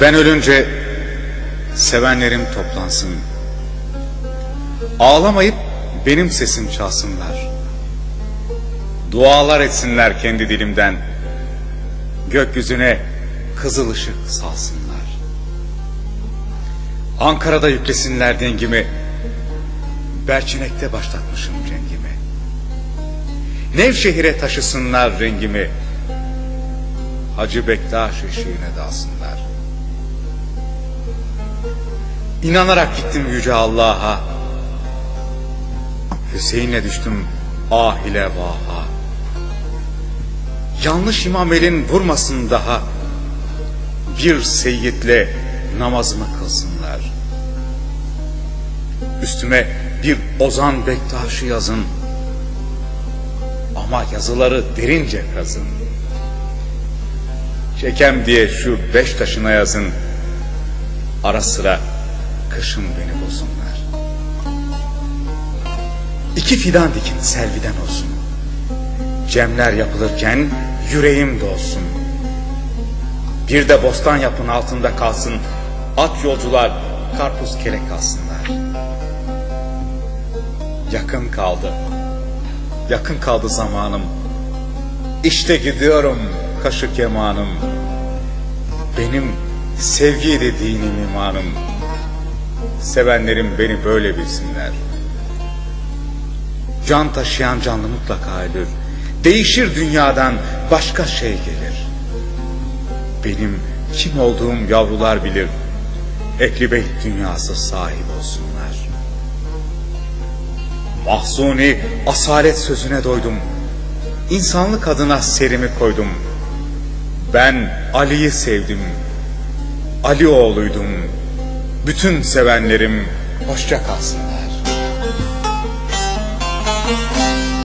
Ben ölünce sevenlerim toplansın. Ağlamayıp benim sesim çalsınlar. Dualar etsinler kendi dilimden. Gökyüzüne kızıl ışık salsınlar. Ankara'da yüklesinler dengimi. Berçinek'te başlatmışım rengimi. Nevşehir'e taşısınlar rengimi. Hacı Bektaş eşiğine dalsınlar. İnanarak gittim Yüce Allah'a. Hüseyin'le düştüm ah ile vaha. Yanlış imam elin vurmasın daha. Bir seyyitle namazımı kılsınlar. Üstüme bir Ozan Bektaş'ı yazın. Ama yazıları derince kazın. Çekem diye şu beş taşına yazın. Ara sıra kışın beni bozsunlar. İki fidan dikin selviden olsun. Cemler yapılırken yüreğim dolsun. Bir de bostan yapın altında kalsın. At yolcular karpuz kelek alsınlar. Yakın kaldı. Yakın kaldı zamanım. İşte gidiyorum kaşı kemanım. Benim sevgi dediğinim imanım. Sevenlerim beni böyle bilsinler. Can taşıyan canlı mutlaka ölür. Değişir dünyadan başka şey gelir. Benim kim olduğum yavrular bilir. Ehli beyt dünyası sahip olsunlar. Mahzuni asalet sözüne doydum. İnsanlık adına serimi koydum. Ben Ali'yi sevdim. Ali oğluydum bütün sevenlerim hoşça kalsınlar.